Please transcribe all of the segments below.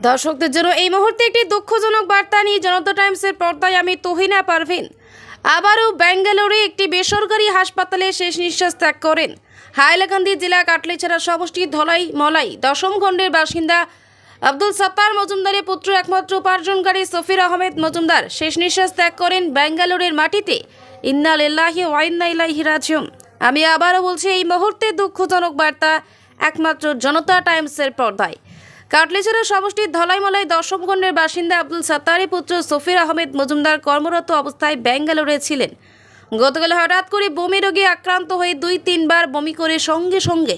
দর্শকদের জন্য এই মুহূর্তে একটি দুঃখজনক বার্তা নিয়ে জনতা টাইমসের পর্দায় আমি তোহিনা পারভিন। আবারও ব্যাঙ্গালোরে একটি বেসরকারি হাসপাতালে শেষ নিঃশ্বাস ত্যাগ করেন। হাইলাকান্দি জেলা কাটলিছাড়া সমষ্টি ধলাই মলাই দশম খণ্ডের বাসিন্দা আব্দুল সাত্তার মজুমদারের পুত্র একমাত্র উপার্জনকারী সফির আহমেদ মজুমদার শেষ নিঃশ্বাস ত্যাগ করেন ব্যাঙ্গালোরের মাটিতে। ইন্না লিল্লাহি ওয়াইন্না রাজিউন। আমি আবারও বলছি, এই মুহূর্তে দুঃখজনক বার্তা একমাত্র জনতা টাইমসের পর্দায়। কাটলিছাড়া সমষ্টির ধলাইমলাই দশম বাসিন্দা আব্দুল সাত্তারি পুত্র সফির আহমেদ মজুমদার কর্মরত অবস্থায় ব্যাঙ্গালোরে ছিলেন। গতকাল হঠাৎ করে বমি রোগে আক্রান্ত হয়ে দুই, তিনবার বমি করে সঙ্গে সঙ্গে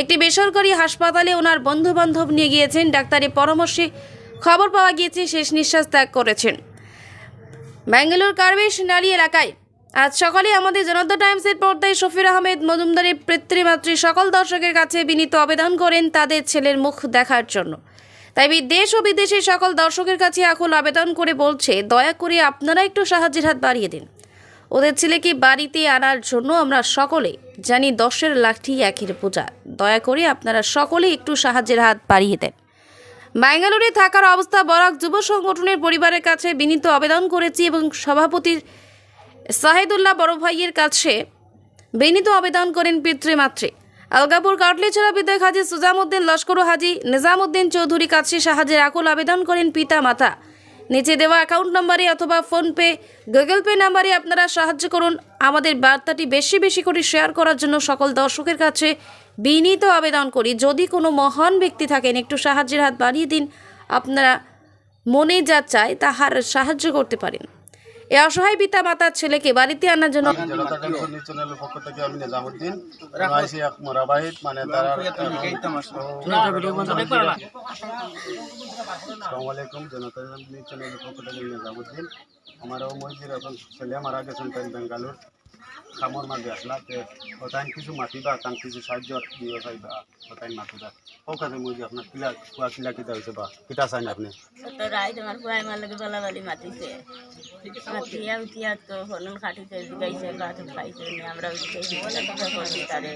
একটি বেসরকারি হাসপাতালে ওনার বন্ধু বান্ধব নিয়ে গিয়েছেন। ডাক্তারের পরামর্শে খবর পাওয়া গিয়েছে, শেষ নিঃশ্বাস ত্যাগ করেছেন। ব্যাঙ্গালোর কারবেশ নারী এলাকায় আজ সকালে আমাদের জনতা টাইমসের পর্দায় শফির আহমেদ মজুমদারের পিতৃমাতৃ সকল দর্শকের কাছে বিনীত আবেদন করেন তাদের ছেলের মুখ দেখার জন্য। তাই দেশ ও বিদেশে সকল দর্শকের কাছে আকুল আবেদন করে বলছে, দয়া করে আপনারা একটু সাহায্যের হাত বাড়িয়ে দিন। ওদের ছেলেকে বাড়িতে আনার জন্য আমরা সকলে জানি দশের লাঠি একের পূজা। দয়া করে আপনারা সকলে একটু সাহায্যের হাত বাড়িয়ে দেন। ব্যাঙ্গালোরে থাকার অবস্থা বরাক যুব সংগঠনের পরিবারের কাছে বিনীত আবেদন করেছি এবং সভাপতির সাহেদুল্লাহ বড় ভাইয়ের কাছে বিনীত আবেদন করেন পিতৃমাতৃ। আলগাপুর কাটলিছড়া বিধায়ক হাজি সুজামুদ্দিন, লস্কর হাজি নিজামুদ্দিন চৌধুরী কাছে সাহায্যের আকুল আবেদন করেন পিতা মাতা নিচে দেওয়া অ্যাকাউন্ট নম্বরে অথবা ফোনপে, গুগল পে নাম্বারে আপনারা সাহায্য করুন। আমাদের বার্তাটি বেশি বেশি করে শেয়ার করার জন্য সকল দর্শকের কাছে বিনীত আবেদন করি। যদি কোনো মহান ব্যক্তি থাকেন, একটু সাহায্যের হাত বাড়িয়ে দিন। আপনারা মনে যা চায় তাহার সাহায্য করতে পারেন। এ অসহায় পিতা মাতার ছেলেকে বাড়িতে আনার জন্য আমারও মহিলা নিউজ পক্ষ থেকে আমি নিজামুদ্দিন আইসি মোরাবাহিদ মানে তারা আসসালামু আলাইকুম জনতা নিউজ চ্যানেলের পক্ষ থেকে আমি নিজামুদ্দিন। আমার মসজিদ এখন ছেলে মারা গেছেন তাই বেঙ্গালোর। খামর মাঝে আসলা, তে ওটাই কিছু মাতিবা তান কিছু সাহায্য দিয়ে চাইবা ওটাই মাতিবা ও কাজে মসজিদ আপনার কিলা, কুয়া কিলা কিতা হয়েছে বা কিতা চাইন আপনি? তো রাইত আমার ফুয়াই মার লগে বলাবালি মাতিছে। মাতিয়া উতিয়া তো হনুন খাটিতে জিগাইছে, গাছ খাইছে আমরা উঠেছি করছি তারে।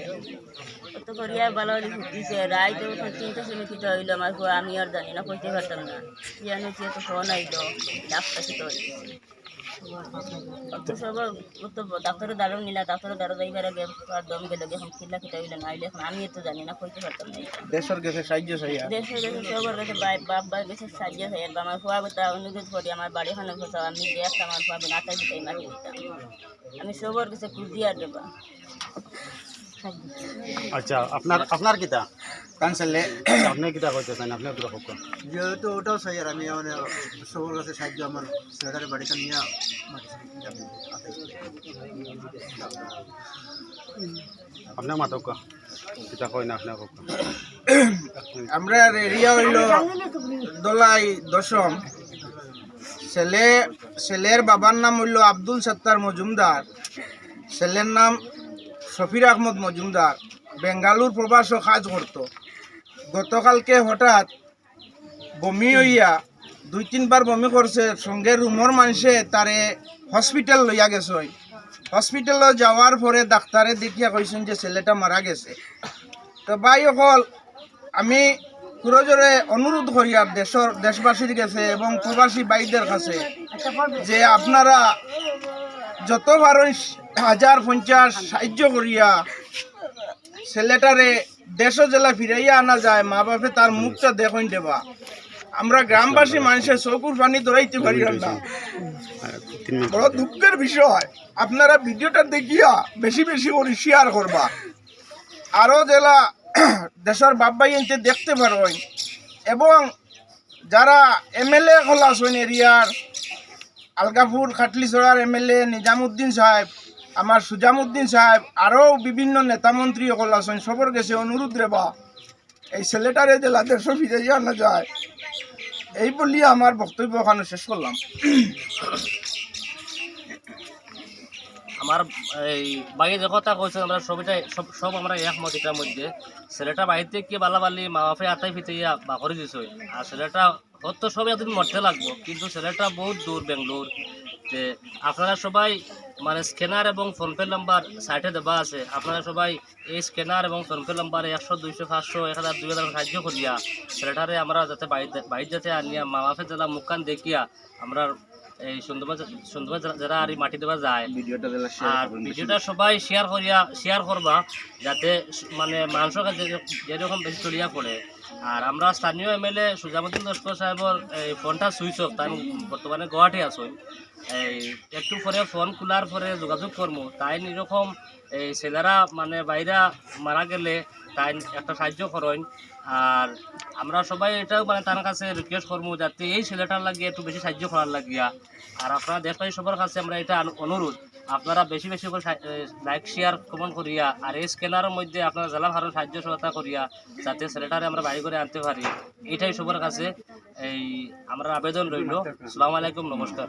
তো করিয়া বালাবালি ফুটিছে, রাইত তিনটা সময় কিটা হইল আমার ফুয়া আমি আর জানি না, কইতে পারতাম না। ইয়ানো তো ফোন আইলো ডাক্তার কি তো তো সব তো ডাক্তারের দ্বারও নিলা ডাক্তারের দ্বারও যাইবার আগে আর দম গেল এখন কিল্লা কিটা হইল না হইলে এখন আমি তো জানি না কইতে পারতাম না এটা। দেশের কাছে সাহায্য চাইয়া দেশে দেশে সবার কাছে বাই বাপ বাই বেশি সাহায্য হয় বা আমার ফুয়া কথা অনুরোধ করি আমার বাড়ি খানে কোথাও আমি যে একটা আমার ফুয়া নাতা দিতাই মাটি দিতাম আমি সবার কাছে খুঁজি আর দেবা আচ্ছা আপনার আপনার কিতা কানসালে আপনি কিতা কইতে চান? আপনি পুরো যেহেতু ওটাও চাই আর আমি মানে সবার কাছে সাহায্য আমার ছেলেটারে বাড়িতে নিয়ে আপনার মাতক কিতা কই না আপনার হোক আমরা এরিয়া হইল দলাই দশম। ছেলে ছেলের বাবার নাম হইল আব্দুল সত্তার মজুমদার। ছেলের নাম শফির আহমদ মজুমদার। বেঙ্গালুর প্রবাসও কাজ করত। গতকালকে হঠাৎ বমি হইয়া দুই তিনবার বমি করছে, সঙ্গে রুমর মানুষে তারে হসপিটাল লইয়া গেছে হসপিটালে যাওয়ার পরে ডাক্তারে দেখিয়া কইছেন যে ছেলেটা মারা গেছে। তো ভাই অকল, আমি পুরোজোরে অনুরোধ করি আর দেশের দেশবাসীর কাছে এবং প্রবাসী ভাইদের কাছে যে আপনারা যত হাজার পঞ্চাশ সাহায্য করিয়া ছেলেটারে দেশ জেলা ফিরাইয়া আনা যায় মা বাপে তার মুখটা দেখুন দেবা। আমরা গ্রামবাসী মানুষের চকুর পানি ধরাইতে পারি না। বড় দুঃখের বিষয়। আপনারা ভিডিওটা দেখিয়া বেশি বেশি করে শেয়ার করবা। আরও জেলা দেশের বাব্বাই এনতে দেখতে পারবেন। এবং যারা এমএলএ খোলা আছেন এরিয়ার আলগাপুর খাটলিছড়ার এমএলএ নিজামুদ্দিন সাহেব আমার সুজামুদ্দিন সাহেব, আরও বিভিন্ন নেতামন্ত্রী হল আছেন, সবর গেছে, অনুরোধ রেবা এই ছেলেটারে জেলা দেশ ফিরে আনা যায়, এই বলি আমার বক্তব্য ওখানে শেষ করলাম। আমার এই বাকি যে কথা কইছে আমরা সবটাই সব সব আমরা একমত এটার মধ্যে। ছেলেটা বাড়িতে কি বালাবালি মা বাপে আতাই ফিতাইয়া বাকরি দিছে? আর ছেলেটা হয়তো সবাই এতদিন মরতে লাগবো, কিন্তু ছেলেটা বহুত দূর বেঙ্গলোর। আপনারা সবাই মানে স্ক্যানার এবং ফোনপে নাম্বার সাইটে দেওয়া আছে। আপনারা সবাই এই স্ক্যানার এবং ফোনপে নাম্বারে একশো দুইশো পাঁচশো এক হাজার দুই হাজার সাহায্য করিয়া ছেলেটারে আমরা যাতে বাড়িতে যাতে আনিয়া মা বাপের যারা মুখখান দেখিয়া আমরা এই সুন্দরবন সুন্দরবন যারা আর মাটি দেওয়া যায়। আর ভিডিওটা সবাই শেয়ার করিয়া শেয়ার করবা যাতে মানে মানুষের কাছে যেরকম বেশি চলিয়া পড়ে। আর আমরা স্থানীয় এমএলএ সুজামুদ্দিন লস্কর সাহেবর এই ফোনটা সুইচ অফ, তাই বর্তমানে গুয়াহাটি আসুন এই একটু পরে ফোন খোলার পরে যোগাযোগ করব তাই এরকম এই ছেলেরা মানে বাইরা মারা গেলে তাই একটা সাহায্য করেন আর আমরা সবাই এটাও মানে তার কাছে রিকোয়েস্ট করব যাতে এই ছেলেটার লাগিয়ে একটু বেশি সাহায্য করার লাগিয়া। আর আপনারা দেশবাসী সবার কাছে আমরা এটা অনুরোধ আপনারা বেশি বেশি করে লাইক শেয়ার কমেন্ট করিয়া, আর এই স্কেলারের মধ্যে আপনারা জেলা ভারত সাহায্য সহায়তা করিয়া যাতে ছেলেটারে আমরা বাড়ি করে আনতে পারি। এটাই সবার কাছে এই আমরা আবেদন রইল। আসসালামু আলাইকুম, নমস্কার।